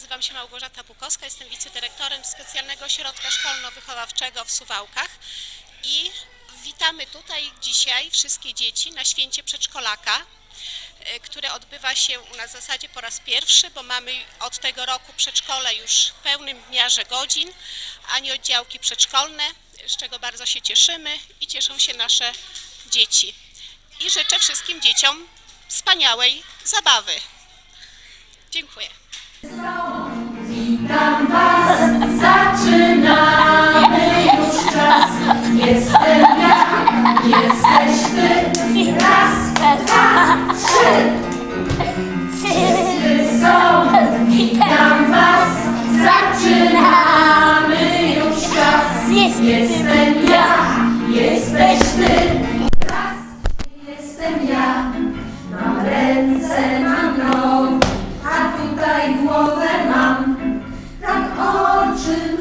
nazywam się Małgorzata Bukowska, jestem wicedyrektorem Specjalnego Ośrodka Szkolno-Wychowawczego w Suwałkach i witamy tutaj dzisiaj wszystkie dzieci na święcie przedszkolaka, e, które odbywa się u nas w zasadzie po raz pierwszy, bo mamy od tego roku przedszkole już w pełnym miarze godzin, ani oddziałki przedszkolne, z czego bardzo się cieszymy i cieszą się nasze dzieci. I życzę wszystkim dzieciom wspaniałej zabawy. Dziękuję. Witam Was, zaczynamy już czas. Jestem ja, jesteś Ty. Raz, dwa, trzy. Wszyscy są, witam Was, zaczynamy już czas. Jestem ja, jesteś Ty. Raz, jestem ja, mam ręce na Watching